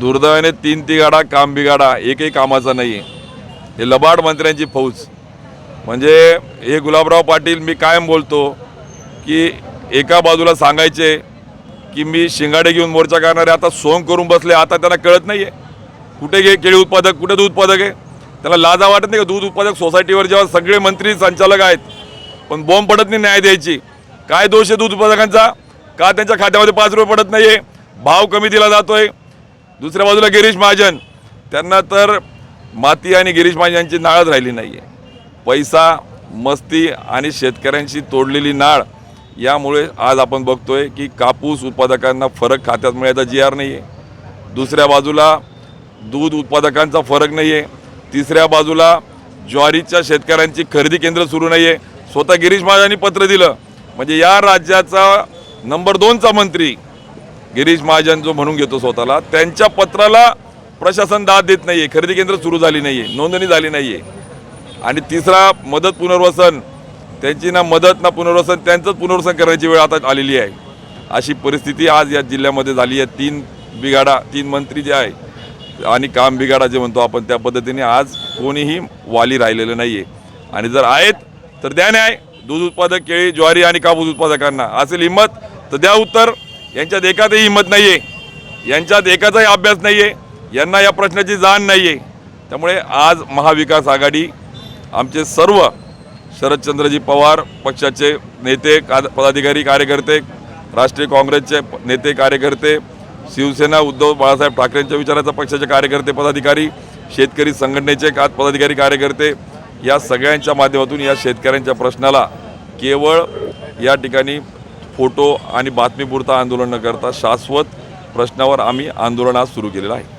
दुर्दैवाने तीन तिघाडा काम बिगाडा एकही कामाचा नाही हे लबाड मंत्र्यांची फौज. म्हणजे हे गुलाबराव पाटील मी कायम बोलतो की एका बाजूला सांगायचे की मी शिंगाडे घेऊन मोर्चा करणारे आता सोंग करून बसले आता त्यांना कळत नाही आहे कुठे घे केळी उत्पादक कुठे दूध उत्पादक आहे? त्याला लाजा वाटत नाही का दूध उत्पादक सोसायटीवर जेव्हा सगळे मंत्री संचालक आहेत पण बॉम्ब पडत नाही न्याय द्यायची. काय दोष आहे दूध उत्पादकांचा? का त्यांच्या खात्यामध्ये पाच रुपये पडत नाही आहे भाव कमी दिला जातोय. दुसऱ्या बाजूला गिरीश महाजन. त्यांना तर माती आणि गिरीश महाजन यांची नाळच राहिली नाही आहे पैसा मस्ती आणि शेतकऱ्यांशी तोडलेली नाळ यामुळे आज आपण बघतोय की कापूस उत्पादकांना फरक खात्यात मिळायचा जी आर नाही आहे दुसऱ्या बाजूला दूध उत्पादकांचा फरक नाही आहे तिसऱ्या बाजूला ज्वारीच्या शेतकऱ्यांची खरेदी केंद्र सुरू नाही आहे स्वतः गिरीश महाजनांनी पत्र दिलं. म्हणजे या राज्याचा नंबर दोनचा मंत्री गिरीश महाजन जो म्हणून घेतो स्वतःला त्यांच्या पत्राला प्रशासन दाद देत नाही आहे खरेदी केंद्र सुरू झाली आहे नोंदणी झाली नाही आहे आणि तिसरा मदत पुनर्वसन त्यांची ना मदत ना पुनर्वसन त्यांचंच पुनर्वसन करण्याची वेळ आता आलेली आहे. अशी परिस्थिती आज या जिल्ह्यामध्ये झाली आहे. तीन बिघाडा तीन मंत्री जे आहे आणि काम बिघाडा जे म्हणतो आपण त्या पद्धतीने आज कोणीही वाली राहिलेलं नाही आहे आणि जर आहेत तर द्या न्याय. दूध उत्पादक केळी ज्वारी आणि कापूस उत्पादकांना. असेल हिंमत तर द्या उत्तर. यांच्यात एकातही हिंमत नाही आहे यांच्यात एकाचाही अभ्यास नाही आहे यांना या प्रश्नाची जाण नाही आहे त्यामुळे आज महाविकास आघाडी आमचे सर्व शरदचंद्रजी पवार पक्षाचे नेते का पदाधिकारी कार्यकर्ते राष्ट्रीय काँग्रेसचे प- नेते कार्यकर्ते शिवसेना उद्धव बाळासाहेब ठाकरेंच्या विचाराचा पक्षाचे कार्यकर्ते पदाधिकारी शेतकरी संघटनेचे का पदाधिकारी कार्यकर्ते या सगळ्यांच्या माध्यमातून या शेतकऱ्यांच्या प्रश्नाला केवळ या ठिकाणी फोटो आणि बातमीपुरता आंदोलन न करता शाश्वत प्रश्नावर आम्ही आंदोलन आज सुरू केलेलं आहे.